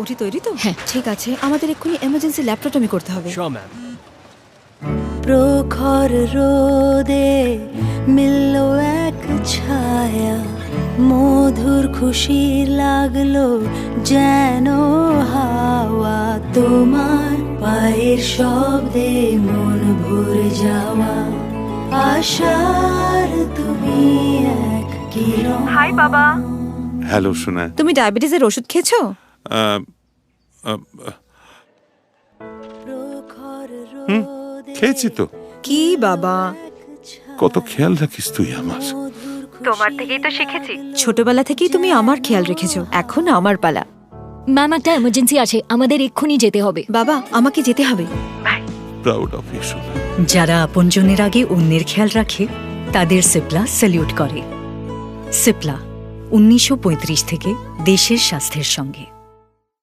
ওটি তৈরি তো? হ্যাঁ। ঠিক আছে আমাদের এক্ষুনি এমার্জেন্সি ল্যাপটপটমি করতে হবে। Sure, ma'am. প্রখর রোদে মিলল এক ছায়া মধুর খুশি লাগল যেন হাওয়া। তোমার পায়ের শব্দে মন ভরে যাওয়া আশার তুমি এক কিরণ। হাই বাবা। হ্যালো সোনা। তুমি ডায়াবেটিসের ওষুধ খেয়েছো? হুম, খেয়েছি তো। কি বাবা? কত খেয়াল রাখিস তুই আমার। তোমার থেকেই তো শিখেছি। ছোটবেলা থেকেই তুমি আমার খেয়াল রেখেছো এখন আমার পালা। ম্যাম একটা এমার্জেন্সি আছে আমাদের এক্ষুনি যেতে হবে। বাবা আমাকে যেতে হবে। প্রাউড অফ ইউ যারা আপনজনের আগে অন্যের খেয়াল রাখে তাদের সিপলা স্যালিউট করে। সিপলা উনিশশো পঁয়ত্রিশ থেকে দেশের স্বাস্থ্যের সঙ্গে।